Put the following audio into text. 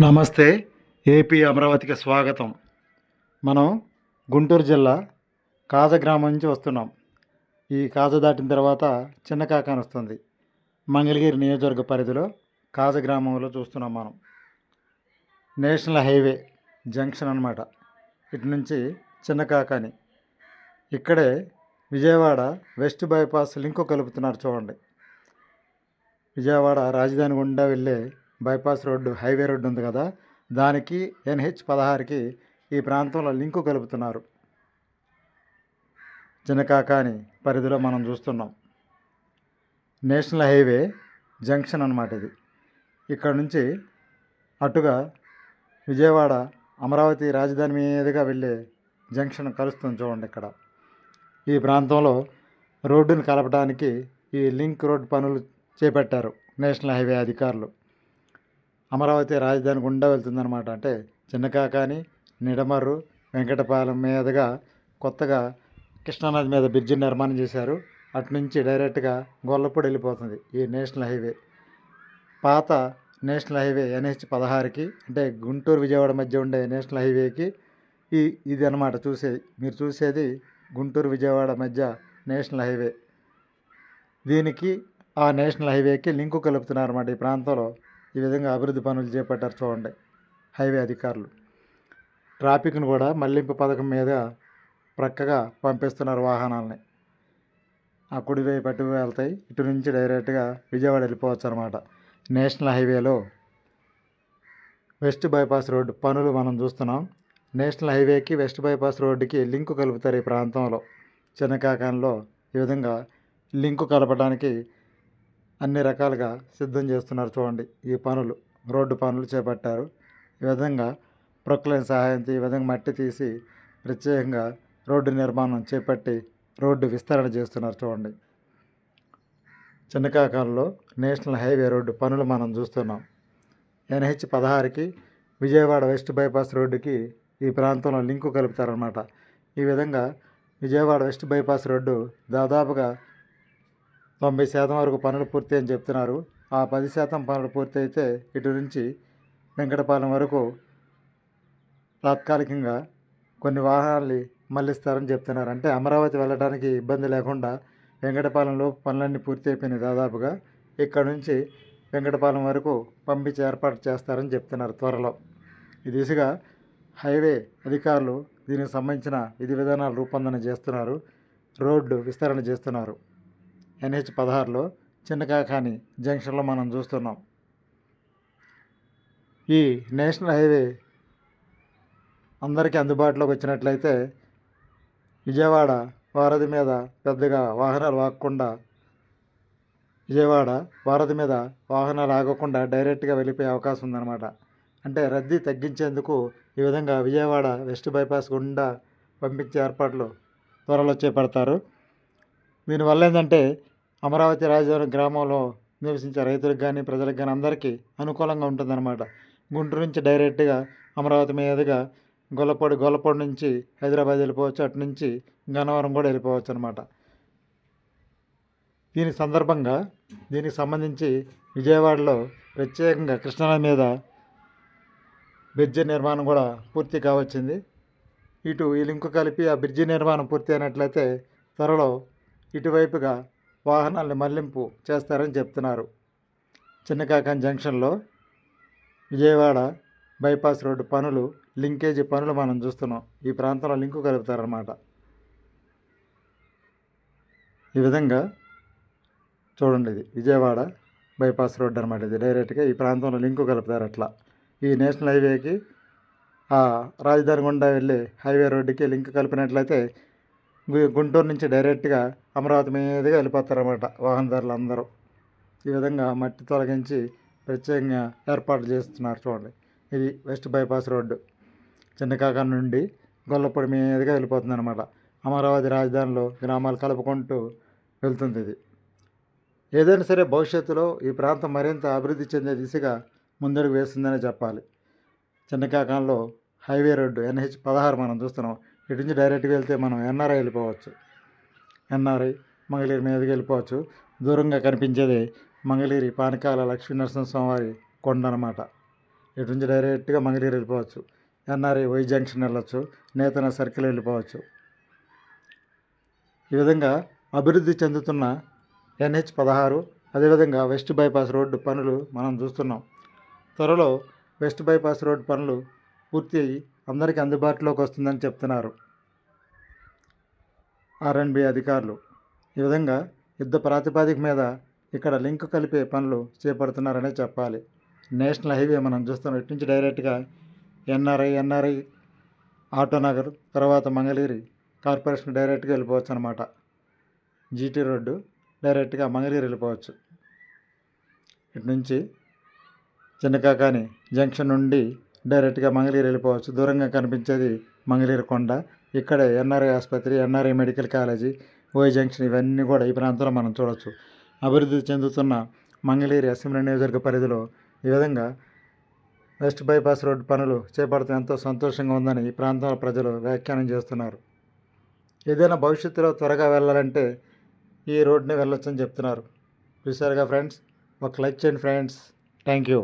నమస్తే ఏపీ అమరావతికి స్వాగతం. మనం గుంటూరు జిల్లా కాజ గ్రామం నుంచి వస్తున్నాం. ఈ కాజ దాటిన తర్వాత చిన్న కాకాని వస్తుంది. మంగళగిరి నియోజకవర్గ పరిధిలో కాజ గ్రామంలో చూస్తున్నాం మనం. నేషనల్ హైవే జంక్షన్ అన్నమాట. ఇటు నుంచి చిన్న కాకాని. ఇక్కడే విజయవాడ వెస్ట్ బైపాస్ లింక్ కలుపుతున్నారు చూడండి. విజయవాడ రాజధాని గుండా వెళ్ళే బైపాస్ రోడ్డు హైవే రోడ్డు ఉంది కదా? దానికి ఎన్హెచ్ పదహారుకి ఈ ప్రాంతంలో లింకు కలుపుతున్నారు. చిన్నకాకాని పరిధిలో మనం చూస్తున్నాం. నేషనల్ హైవే జంక్షన్ అన్నమాట ఇది. ఇక్కడ నుంచి అటుగా విజయవాడ అమరావతి రాజధాని మీదుగా వెళ్ళే జంక్షన్ కలుస్తుంది చూడండి ఇక్కడ. ఈ ప్రాంతంలో రోడ్డును కలపడానికి ఈ లింక్ రోడ్ పనులు చేపట్టారు నేషనల్ హైవే అధికారులు. అమరావతి రాజధాని గుండా వెళ్తుందన్నమాట. అంటే చిన్నకాకాని నిడమర్రు వెంకటపాలెం మీదుగా కొత్తగా కృష్ణానది మీద బ్రిడ్జి నిర్మాణం చేశారు. అటు నుంచి డైరెక్ట్గా గొల్లపూడి వెళ్ళిపోతుంది ఈ నేషనల్ హైవే. పాత నేషనల్ హైవే ఎన్హెచ్ పదహారుకి అంటే గుంటూరు విజయవాడ మధ్య ఉండే నేషనల్ హైవేకి ఈ ఇది అనమాట చూసేది మీరు చూసేది గుంటూరు విజయవాడ మధ్య నేషనల్ హైవే. దీనికి ఆ నేషనల్ హైవేకి లింకు కలుపుతున్నారు అన్నమాట ఈ ప్రాంతంలో. ఈ విధంగా అభివృద్ధి పనులు చేపట్టారు చూడండి. హైవే అధికారులు. ట్రాఫిక్ను కూడా మళ్ళింపు పథకం మీద ప్రక్కగా పంపిస్తున్నారు వాహనాలని. ఆ కుడివే పట్టుకు వెళ్తాయి. ఇటు నుంచి డైరెక్ట్గా విజయవాడ వెళ్ళిపోవచ్చు అనమాట నేషనల్ హైవేలో వెస్ట్ బైపాస్ రోడ్డు పనులు మనం చూస్తున్నాం. నేషనల్ హైవేకి వెస్ట్ బైపాస్ రోడ్డుకి లింకు కలుపుతారు ఈ ప్రాంతంలో. చిన్నకాకంలో ఈ విధంగా లింకు కలపడానికి అన్ని రకాలుగా సిద్ధం చేస్తున్నారు చూడండి. ఈ పనులు రోడ్డు పనులు చేపట్టారు. ఈ విధంగా ప్రొక్లైన్ సహాయంతో ఈ విధంగా మట్టి తీసి ప్రత్యేకంగా రోడ్డు నిర్మాణం చేపట్టి రోడ్డు విస్తరణ చేస్తున్నారు చూడండి. చిన్నకాకంలో నేషనల్ హైవే రోడ్డు పనులు మనం చూస్తున్నాం. ఎన్హెచ్ పదహారుకి విజయవాడ వెస్ట్ బైపాస్ రోడ్డుకి ఈ ప్రాంతంలో లింకు కలుపుతారనమాట ఈ విధంగా విజయవాడ వెస్ట్ బైపాస్ రోడ్డు దాదాపుగా తొంభై శాతం వరకు పనులు పూర్తి అని చెప్తున్నారు. ఆ పది శాతం పనులు పూర్తి అయితే ఇటు నుంచి వెంకటపాలెం వరకు తాత్కాలికంగా కొన్ని వాహనాల్ని మళ్ళిస్తారని చెప్తున్నారు. అంటే అమరావతి వెళ్ళడానికి ఇబ్బంది లేకుండా వెంకటపాలెంలో పనులన్నీ పూర్తి అయిపోయినాయి దాదాపుగా. ఇక్కడ నుంచి వెంకటపాలెం వరకు పంపించి ఏర్పాటు చేస్తారని చెప్తున్నారు త్వరలో. ఈ దిశగా హైవే అధికారులు దీనికి సంబంధించిన విధి విధానాలు రూపొందన చేస్తున్నారు. రోడ్డు విస్తరణ చేస్తున్నారు. ఎన్హెచ్ పదహారులో చిన్నకాకాని జంక్షన్లో మనం చూస్తున్నాం. ఈ నేషనల్ హైవే అందరికీ అందుబాటులోకి వచ్చినట్లయితే విజయవాడ వారధి మీద పెద్దగా వాహనాలు ఆగకుండా విజయవాడ వారధి మీద వాహనాలు ఆగకుండా డైరెక్ట్గా వెళ్ళిపోయే అవకాశం ఉందన్నమాట. అంటే రద్దీ తగ్గించేందుకు ఈ విధంగా విజయవాడ వెస్ట్ బైపాస్ గుండా పంపించే ఏర్పాట్లు త్వరలో చేపడతారు. దీనివల్ల ఏంటంటే అమరావతి రాజధాని గ్రామంలో నివసించే రైతులకు కానీ ప్రజలకు కానీ అందరికీ అనుకూలంగా ఉంటుందన్నమాట. గుంటూరు నుంచి డైరెక్ట్గా అమరావతి మీదుగా గొల్లపొడి గొల్లపొడి నుంచి హైదరాబాద్ వెళ్ళిపోవచ్చు. అటు నుంచి గన్నవరం కూడా వెళ్ళిపోవచ్చు అనమాట దీని సందర్భంగా దీనికి సంబంధించి విజయవాడలో ప్రత్యేకంగా కృష్ణానది మీద బ్రిడ్జి నిర్మాణం కూడా పూర్తి కావచ్చింది. ఇటు ఈ లింకు కలిపి ఆ బ్రిడ్జి నిర్మాణం పూర్తి అయినట్లయితే త్వరలో ఇటువైపుగా వాహనాలను మళ్ళింపు చేస్తారని చెప్తున్నారు. చిన్నకాకం జంక్షన్లో విజయవాడ బైపాస్ రోడ్డు పనులు లింకేజీ పనులు మనం చూస్తున్నాం. ఈ ప్రాంతంలో లింకు కలుపుతారన్నమాట. ఈ విధంగా చూడండి ఇది. విజయవాడ బైపాస్ రోడ్డు అనమాట ఇది. డైరెక్ట్గా ఈ ప్రాంతంలో లింకు కలుపుతారు అట్లా. ఈ నేషనల్ హైవేకి ఆ రాజధాని గుండా వెళ్ళి హైవే రోడ్డుకి లింక్ కలిపినట్లయితే గుంటూరు నుంచి డైరెక్ట్గా అమరావతి మీదుగా వెళ్ళిపోతారన్నమాట వాహనదారులు అందరూ ఈ విధంగా మట్టి తొలగించి ప్రత్యేకంగా ఏర్పాటు చేస్తున్నారు చూడండి. ఇది వెస్ట్ బైపాస్ రోడ్డు. చిన్నకాక నుండి గొల్లపొడి మీదుగా వెళ్ళిపోతుంది అనమాట అమరావతి రాజధానిలో గ్రామాలు కలుపుకుంటూ వెళ్తుంది ఇది. ఏదైనా సరే భవిష్యత్తులో ఈ ప్రాంతం మరింత అభివృద్ధి చెందే దిశగా ముందడుగు వేస్తుందనే చెప్పాలి. చిన్నకాకంలో హైవే రోడ్డు ఎన్హెచ్ పదహారు మనం చూస్తున్నాం. ఇటు నుంచి డైరెక్ట్గా వెళ్తే మనం ఎన్ఆర్ఐ వెళ్ళిపోవచ్చు. ఎన్ఆర్ఐ మంగళగిరి మీదకి వెళ్ళిపోవచ్చు. దూరంగా కనిపించేది మంగళగిరి పానకాల లక్ష్మీ నరసింహస్వామి వారి కొండ అనమాట ఇటు నుంచి డైరెక్ట్గా మంగళగిరి వెళ్ళిపోవచ్చు. ఎన్ఆర్ఐ వై జంక్షన్ వెళ్ళొచ్చు. నేతన సర్కిల్ వెళ్ళిపోవచ్చు. ఈ విధంగా అభివృద్ధి చెందుతున్న ఎన్హెచ్ పదహారు అదేవిధంగా వెస్ట్ బైపాస్ రోడ్డు పనులు మనం చూస్తున్నాం. త్వరలో వెస్ట్ బైపాస్ రోడ్డు పనులు పూర్తి అయ్యి అందరికీ అందుబాటులోకి వస్తుందని చెప్తున్నారు. ఆర్ఎండ్బి అధికారులు. ఈ విధంగా యుద్ధ ప్రాతిపాదిక మీద ఇక్కడ లింక్ కలిపే పనులు చేపడుతున్నారనే చెప్పాలి. నేషనల్ హైవే మనం చూస్తున్నాం. ఇటు నుంచి డైరెక్ట్గా ఎన్ఆర్ఐ ఎన్ఆర్ఐ ఆటోనగర్ తర్వాత మంగళగిరి కార్పొరేషన్ డైరెక్ట్గా వెళ్ళిపోవచ్చు అనమాట జీటీ రోడ్డు డైరెక్ట్గా మంగళగిరి వెళ్ళిపోవచ్చు. ఇటు నుంచి చిన్నకాకాని జంక్షన్ నుండి డైరెక్ట్గా మంగళగిరి వెళ్ళిపోవచ్చు. దూరంగా కనిపించేది మంగళగిరి కొండ. ఇక్కడే ఎన్ఆర్ఐ ఆసుపత్రి N R I medical college ఓయ్ జంక్షన్ ఇవన్నీ కూడా ఈ ప్రాంతంలో మనం చూడవచ్చు అభివృద్ధి చెందుతున్న మంగళగిరి అసెంబ్లీ నియోజకవర్గ పరిధిలో ఈ విధంగా వెస్ట్ బైపాస్ రోడ్డు పనులు చేపడితే ఎంతో సంతోషంగా ఉందని ఈ ప్రాంతంలో ప్రజలు వ్యాఖ్యానం చేస్తున్నారు. ఏదైనా భవిష్యత్తులో త్వరగా వెళ్ళాలంటే ఈ రోడ్ని వెళ్ళొచ్చని చెప్తున్నారు. చూసారుగా ఫ్రెండ్స్? ఒక లైక్ చేయండి ఫ్రెండ్స్. Thank you.